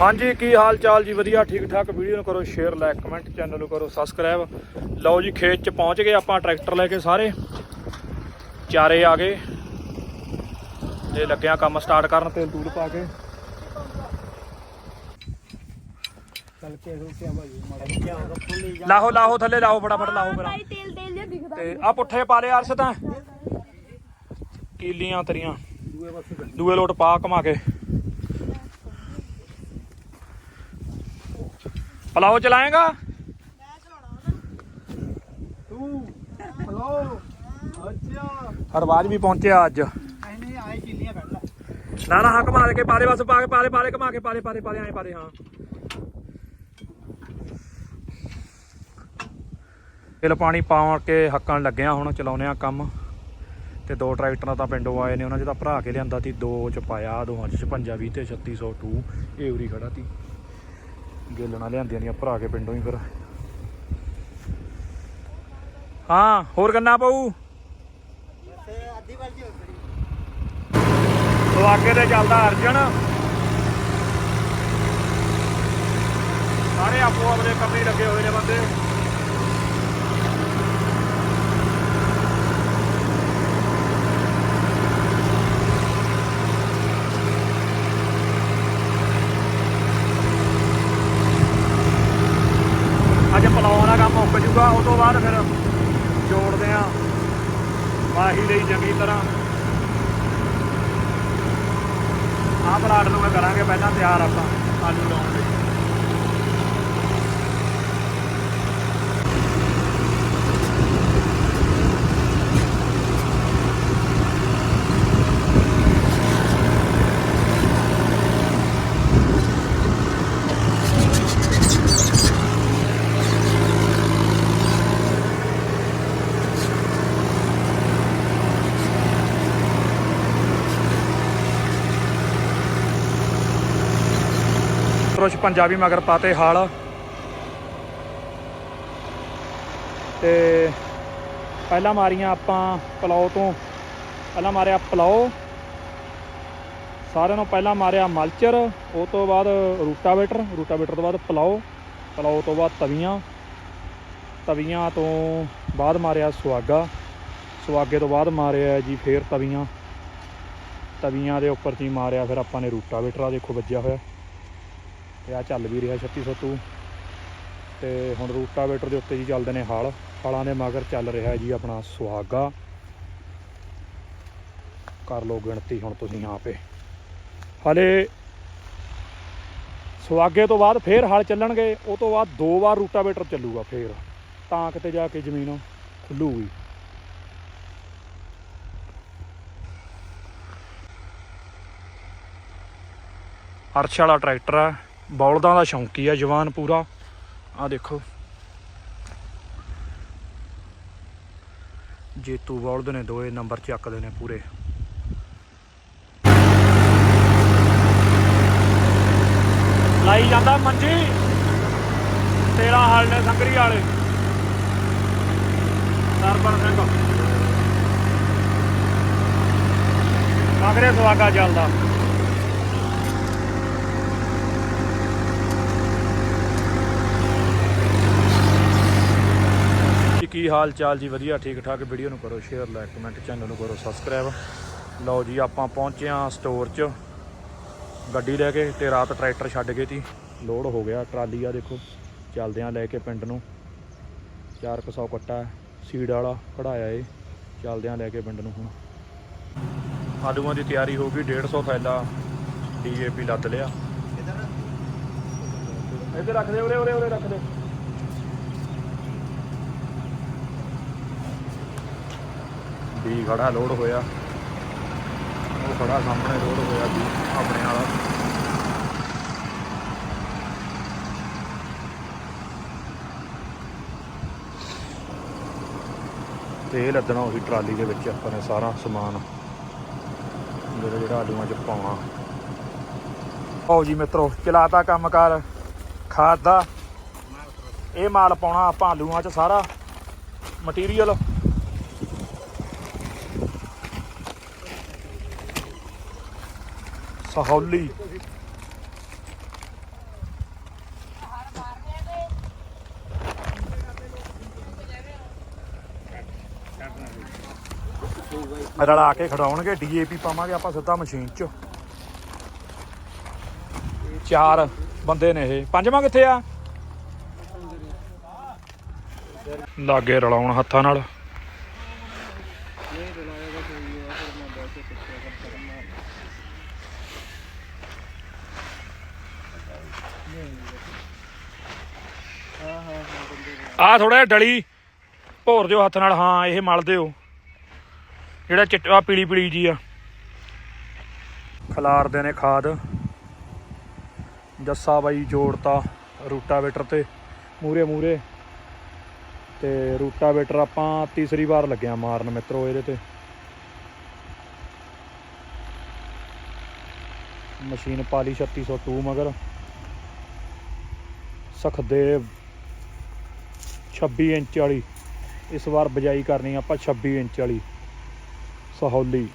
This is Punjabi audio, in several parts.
ਹਾਂਜੀ ਕੀ ਹਾਲ ਚਾਲ ਜੀ? ਵਧੀਆ ਠੀਕ ਠਾਕ ਵੀਡੀਓ ਨੂੰ ਕਰੋ ਸ਼ੇਅਰ ਲਾਈਕ ਕਮੈਂਟ ਚੈਨਲ ਨੂੰ ਕਰੋ ਸਬਸਕ੍ਰਾਈਬ ਲਓ ਜੀ ਖੇਤ ਚ ਪਹੁੰਚ ਗਏ ਆਪਾਂ ਟਰੈਕਟਰ ਲੈ ਕੇ ਸਾਰੇ। ਚਾਰੇ ਆ ਗਏ। ਤੇ ਲੱਗਿਆ ਕੰਮ ਸਟਾਰਟ ਕਰਨ ਤੇਲ ਤੂਲ ਪਾ ਕੇ। ਚੱਲ ਕੇ ਰੁਕਿਆ ਭਾਈ ਮਾੜਾ ਫੁੱਲੀ ਜਾ ਲਾਹੋ ਲਾਹੋ ਥੱਲੇ ਲਾਹੋ ਫਟਾਫਟ ਲਾਹੋ ਕਰਾਂ ਭਾਈ ਤੇਲ ਤੇਲ ਜਿਹਾ ਦਿਖਦਾ। ਤੇ ਆ ਪੁੱਠੇ ਪਾ ਲਿਆ ਅਰਸ਼ ਤਾਂ। ਕੀਲੀਆਂ ਤਰੀਆਂ। ਦੂਏ ਪਾਸੇ ਕਰ ਦੂਏ ਲੋਟ ਪਾ ਘਮਾ ਕੇ। ਪਲਾਓ ਚਲਾਏਗਾ? ਤੂੰ ਹਲੋ ਅੱਛਾ। ਹਰਵਾਜ ਵੀ ਪਹੁੰਚਿਆ ਅੱਜ। ਐਨੇ ਆਏ ਚਿੱਲੀਆਂ ਕੱਢ ਲੈ। ਨਾ ਨਾ ਹੱਕ ਮਾਰ ਕੇ ਪਾਲੇ ਬਸ ਪਾ ਕੇ ਪਾਲੇ ਪਾਲੇ ਘਮਾ ਕੇ ਪਾਲੇ ਪਾਲੇ ਪਾਲੇ ਐਂ ਪਾਲੇ ਹਾਂ। ਇਹ ਪਾਣੀ ਪਾ ਕੇ ਹੱਕਣ ਲੱਗਿਆ ਹੁਣ ਚਲਾਉਨੇ ਆ ਕੰਮ। ਤੇ ਦੋ ਟਰੈਕਟਰਾਂ ਤਾਂ ਪਿੰਡੋਂ ਆਏ ਨੇ ਉਹਨਾਂ 'ਚ ਤਾਂ ਭਰਾ ਕੇ ਲਿਆਂਦਾ ਸੀ ਦੋ ਚ ਪਾਇਆ ਦੋਹਾਂ 'ਚ 56 20 ਤੇ 3602 ਇਹ ਉਰੀ ਖੜਾ ਤੀ ਗੇਲਣਾ ਲਿਆਂਦੀਆਂ ਦੀਆਂ ਭਰਾ ਕੇ ਪਿੰਡੋਂ ਹੀ ਫਿਰ। ਹਾਂ, ਹੋਰ ਕੰਨਾ ਪਊ? ਤੇ ਤੇ ਚੱਲਦਾ ਅਰਜਨ। ਸਾਰੇ ਆਪੋ ਆਪਣੇ ਕੰਮ ਹੀ ਲੱਗੇ ਹੋਏ ਨੇ ਬੰਦੇ ਅੱਜ ਪਲਾਉਣ ਦਾ ਕੰਮ ਮੁੱਕ ਜੂਗਾ ਉਸ ਤੋਂ ਬਾਅਦ ਫਿਰ ਜੋੜਦੇ ਆ ਵਾਹੀ ਲਈ ਚੰਗੀ ਤਰ੍ਹਾਂ। ਆਹ ਪਲਾਟ ਨੂੰ ਮੈਂ ਕਰਾਂਗੇ, ਪਹਿਲਾਂ ਤਿਆਰ ਆਪਾਂ ਆਲੂ ਲਾਉਣ ਲਈ। ਕੁਛ ਪੰਜਾਬੀ ਮਗਰ ਪਾਤੇ ਹਾਲ। ਤੇ ਪਹਿਲਾਂ ਮਾਰੀਆਂ ਆਪਾਂ ਪਲਾਓ ਤੋਂ। ਪਹਿਲਾਂ ਮਾਰਿਆ ਪਲਾਓ। ਸਾਰਿਆਂ ਨੂੰ ਪਹਿਲਾਂ ਮਾਰਿਆ ਮਲਚਰ। ਉਹ ਤੋਂ ਬਾਅਦ ਰੂਟਾਵੇਟਰ। ਰੂਟਾਵੇਟਰ ਤੋਂ ਬਾਅਦ ਪਲਾਓ। ਪਲਾਓ ਤੋਂ ਬਾਅਦ ਤਵੀਆਂ। ਤਵੀਆਂ ਤੋਂ ਬਾਅਦ ਮਾਰਿਆ ਸੁਆਗਾ ਸੁਆਗੇ ਤੋਂ ਬਾਅਦ ਮਾਰਿਆ ਜੀ ਫੇਰ ਤਵੀਆਂ। ਤਵੀਆਂ ਦੇ ਉੱਪਰ ਜੀ ਮਾਰਿਆ ਫਿਰ ਆਪਾਂ ਨੇ ਰੂਟਾਵੇਟਰ ਆ ਦੇਖੋ ਵੱਜਿਆ ਹੋਇਆ। ਤੇ ਆ ਚੱਲ ਵੀ ਰਿਹਾ 3602 ਤੇ ਹੁਣ ਰੂਟਾਵੇਟਰ ਦੇ ਉੱਤੇ ਜੀ ਚੱਲਦੇ ਨੇ ਹਾਲ। ਹਲਾਂ ਦੇ ਮਗਰ ਚੱਲ ਰਿਹਾ ਜੀ ਆਪਣਾ ਸੁਹਾਗਾ। ਕਰ ਲਓ ਗਿਣਤੀ ਹੁਣ ਤੁਸੀਂ ਆਪੇ। ਹਲੇ ਸੁਹਾਗੇ ਤੋਂ ਬਾਅਦ ਫੇਰ ਹਲ ਚੱਲਣਗੇ, ਉਹ ਤੋਂ ਬਾਅਦ ਦੋ ਵਾਰ ਰੂਟਾਵੇਟਰ ਚੱਲੂਗਾ ਫੇਰ। ਤਾਂ ਕਿਤੇ ਜਾ ਕੇ ਜ਼ਮੀਨ ਖੁੱਲੂਗੀ। ਅਰਸ਼ ਵਾਲਾ ਟਰੈਕਟਰ ਆ। ਬੌਲਦਾਂ ਦਾ ਸ਼ੌਂਕੀ ਆ ਜਵਾਨ ਪੂਰਾ। ਆ ਦੇਖੋ। ਜੇਤੂ ਬੌਲਦ ਨੇ ਦੋਏ ਨੰਬਰ ਚੱਕਦੇ ਨੇ ਪੂਰੇ। ਲਾਈ ਜਾਂਦਾ ਮੰਜੀ। ਤੇਰਾ ਹਾਲ ਨੇ ਸੰਗਰੀ ਵਾਲੇ। ਸਰਬਰ ਸਿੰਘ। ਕਾਂਗਰਸ ਵਾਗਾ ਚੱਲਦਾ। ਹਾਲ ਚਾਲ ਜੀ ਵਧੀਆ ਠੀਕ ਠਾਕ ਵੀਡੀਓ ਨੂੰ ਕਰੋ ਸ਼ੇਅਰ ਲਾਈਕ ਕਮੈਂਟ ਚੈਨਲ ਨੂੰ ਕਰੋ ਸਬਸਕ੍ਰਾਈਬ ਲਓ ਜੀ, ਆਪਾਂ ਪਹੁੰਚੇ ਆ ਸਟੋਰ 'ਚ। ਗੱਡੀ ਲੈ ਕੇ ਤੇ ਰਾਤ ਟਰੈਕਟਰ ਛੱਡ ਗਏ ਤੀ ਲੋਡ ਹੋ ਗਿਆ, ਟਰਾਲੀ ਆ ਦੇਖੋ। ਚੱਲਦੇ ਆ ਲੈ ਕੇ ਪਿੰਡ ਨੂੰ। 400 ਕੱਟਾ ਸੀਡ ਵਾਲਾ ਕਢਾਇਆ ਏ। ਚੱਲਦੇ ਆ ਲੈ ਕੇ ਪਿੰਡ ਨੂੰ ਹੁਣ। ਆਲੂਆਂ ਦੀ ਤਿਆਰੀ ਹੋ ਗਈ 150 ਥੈਲਾ ਡੀਏਪੀ ਲੱਦ ਲਿਆ। ਇੱਧਰ ਰੱਖ ਦੇ, ਉਰੇ ਉਰੇ ਉਰੇ ਰੱਖ ਦੇ। ਵੀ ਖੜਾ ਲੋਡ ਹੋਇਆ। ਉਹ ਖੜਾ ਸਾਹਮਣੇ ਲੋਡ ਹੋਇਆ ਵੀ ਆਪਣੇ ਵਾਲਾ। ਤੇ ਲੱਦਣਾ ਉਹੀ ਟਰਾਲੀ ਦੇ ਵਿੱਚ ਆਪਾਂ ਨੇ ਸਾਰਾ ਸਮਾਨ। ਜਿਹੜਾ ਜਿਹੜਾ ਆਲੂਆਂ 'ਚ ਪਾਉਣਾ। ਆਓ ਜੀ ਮਿੱਤਰੋ, ਚਲਾਤਾ ਕੰਮਕਾਰ। ਖਾਦ ਦਾ। ਇਹ ਮਾਲ ਪਾਉਣਾ ਆਪਾਂ ਆਲੂਆਂ 'ਚ ਸਾਰਾ। ਮਟੀਰੀਅਲ ਸਹੌਲੀ। ਰਲਾ ਕੇ ਖੜਾਉਣਗੇ ਡੀਏਪੀ ਪਾਵਾਂਗੇ ਆਪਾਂ ਸਿੱਧਾ ਮਸ਼ੀਨ 'ਚ। ਚਾਰ ਬੰਦੇ ਨੇ ਇਹ। ਪੰਜਵਾਂ ਕਿੱਥੇ ਆ? ਲਾਗੇ ਰਲਾਉਣ ਹੱਥਾਂ ਨਾਲ। ਆ ਥੋੜਾ ਜਿਹਾ ਡਲੀ। ਭੋਰ ਦਿਓ ਹੱਥ ਨਾਲ, ਹਾਂ, ਇਹ ਮਲ ਦਿਓ। ਜਿਹੜਾ ਚਿੱਟਾ ਪੀਲੀ ਪੀਲੀ ਜੀ ਆ। ਖਲਾਰਦੇ ਨੇ ਖਾਦ। ਜੱਸਾ ਬਾਈ ਜੋੜਤਾ ਰੂਟਾਵੇਟਰ ਤੇ ਮੂਰੇ ਮੂਰੇ ਤੇ ਰੂਟਾਵੇਟਰ ਆਪਾਂ ਤੀਸਰੀ ਵਾਰ ਲੱਗਿਆ ਮਾਰਨ ਮਿੱਤਰੋ ਇਹਦੇ ਤੇ। ਮਸ਼ੀਨ ਪਾਲੀ 3602 ਮਗਰ। ਸਖਦੇਵ 26 ਇੰਚ ਵਾਲੀ। ਇਸ ਵਾਰ ਬਜਾਈ ਕਰਨੀ ਆਪਾਂ 26 ਇੰਚ ਵਾਲੀ। ਸਹੌਲੀ।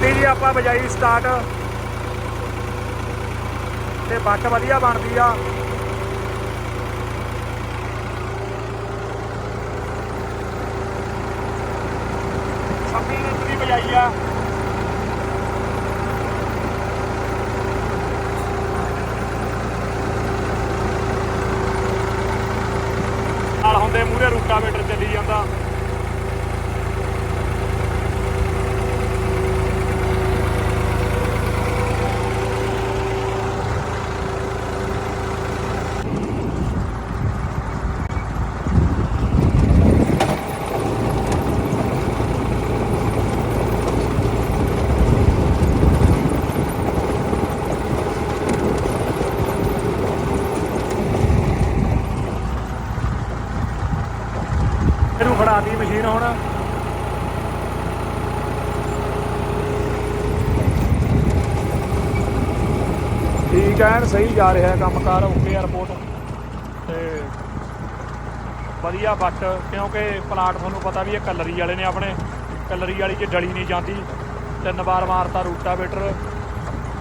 ਤੇ ਜੀ, ਆਪਾਂ ਬਜਾਈ ਸਟਾਰਟ ਤੇ ਬੱਟ ਵਧੀਆ ਬਣਦੀ ਆ। ਛੱਬੀ ਦੀ ਬਜਾਈ ਆ ਨਾਲ ਹੁੰਦੇ ਮੂਰੇ ਰੂਟਾਵੇਟਰ ਚੱਲੀ ਜਾਂਦਾ ਇਹਨੂੰ ਮਸ਼ੀਨ ਹੁਣ। ਠੀਕ ਐਨ ਸਹੀ ਜਾ ਰਿਹਾ ਕੰਮਕਾਰ, ਓਕੇ ਆ ਰਿਪੋਰਟ ਤੇ ਵਧੀਆ ਬੱਟ ਕਿਉਂਕਿ ਪਲਾਟ ਤੁਹਾਨੂੰ ਪਤਾ ਵੀ ਇਹ ਕਲਰੀ ਵਾਲੇ ਨੇ ਆਪਣੇ। ਕਲਰੀ ਵਾਲੀ 'ਚ ਡਲੀ ਨਹੀਂ ਜਾਂਦੀ। ਤਿੰਨ ਵਾਰ ਮਾਰਤਾ ਰੂਟਾਵੇਟਰ।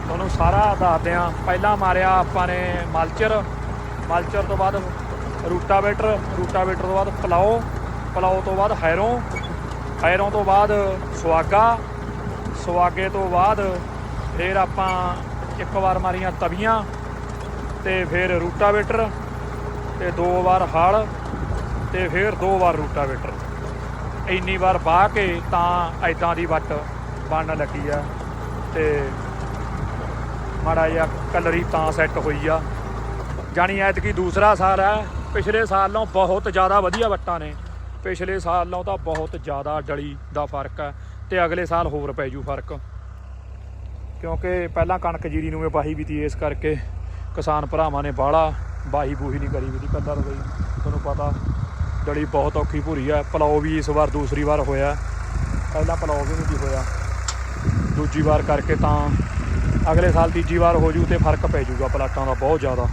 ਤੁਹਾਨੂੰ ਸਾਰਾ ਦੱਸਦੇ ਆ ਪਹਿਲਾਂ ਮਾਰਿਆ ਆਪਾਂ ਨੇ ਮਲਚਰ। ਮਲਚਰ ਤੋਂ ਬਾਅਦ ਰੂਟਾਵੇਟਰ ਰੂਟਾਵੇਟਰ ਤੋਂ ਬਾਅਦ ਪਲਾਓ ਪਲਾਓ ਤੋਂ ਬਾਅਦ ਹੈਰੋਂ ਹੈਰੋਂ ਤੋਂ ਬਾਅਦ ਸੁਆਗਾ ਸੁਆਗੇ ਤੋਂ ਬਾਅਦ ਫਿਰ ਆਪਾਂ ਇੱਕ ਵਾਰ ਮਾਰੀਆਂ ਤਵੀਆਂ ਤੇ ਫਿਰ ਰੂਟਾਵੇਟਰ ਤੇ ਦੋ ਵਾਰ ਹਲ ਤੇ ਫਿਰ ਦੋ ਵਾਰ ਰੂਟਾਵੇਟਰ। ਇੰਨੀ ਵਾਰ ਬਾਹ ਕੇ ਤਾਂ ਐਦਾਂ ਦੀ ਵੱਟ ਬਣਨ ਲੱਗੀ ਆ ਤੇ ਮਾੜਾ ਜਿਹਾ ਕਲਰੀ ਤਾਂ ਸੈੱਟ ਹੋਈ ਆ। ਜਾਣੀ ਐਤਕੀ ਦੂਸਰਾ ਸਾਲ ਹੈ ਪਿਛਲੇ ਸਾਲ ਨਾਲੋਂ ਬਹੁਤ ਜ਼ਿਆਦਾ ਵਧੀਆ ਵੱਟਾਂ ਨੇ। ਪਿਛਲੇ ਸਾਲ ਨਾਲੋਂ ਤਾਂ ਬਹੁਤ ਜ਼ਿਆਦਾ ਡਲੀ ਦਾ ਫ਼ਰਕ ਹੈ ਤੇ ਅਗਲੇ ਸਾਲ ਹੋਰ ਪੈ ਜੂ ਫ਼ਰਕ। ਕਿਉਂਕਿ ਪਹਿਲਾਂ ਕਣਕ ਜੀਰੀ ਨੂੰ ਮੈਂ ਬਾਹੀ ਵੀ ਤੀ ਇਸ ਕਰਕੇ ਕਿਸਾਨ ਭਰਾਵਾਂ ਨੇ ਬਾਹਲਾ ਬਾਹੀ ਬੂਹੀ ਨਹੀਂ ਕਰੀ ਵੀ ਤੀ ਕੱਲਰ ਗਈ ਤੁਹਾਨੂੰ ਪਤਾ ਡਲੀ ਬਹੁਤ ਔਖੀ ਭੂਰੀ ਹੈ, ਪਲਾਓ ਵੀ ਇਸ ਵਾਰ ਦੂਸਰੀ ਵਾਰ ਹੋਇਆ ਪਹਿਲਾਂ ਪਲਾਓ ਵੀ ਨਹੀਂ ਹੋਇਆ। ਦੂਜੀ ਵਾਰ ਕਰਕੇ ਤਾਂ ਅਗਲੇ ਸਾਲ ਤੀਜੀ ਵਾਰ ਹੋ ਜੂ ਤੇ ਫ਼ਰਕ ਪੈ ਜੂਗਾ ਪਲਾਟਾਂ ਦਾ ਬਹੁਤ ਜ਼ਿਆਦਾ।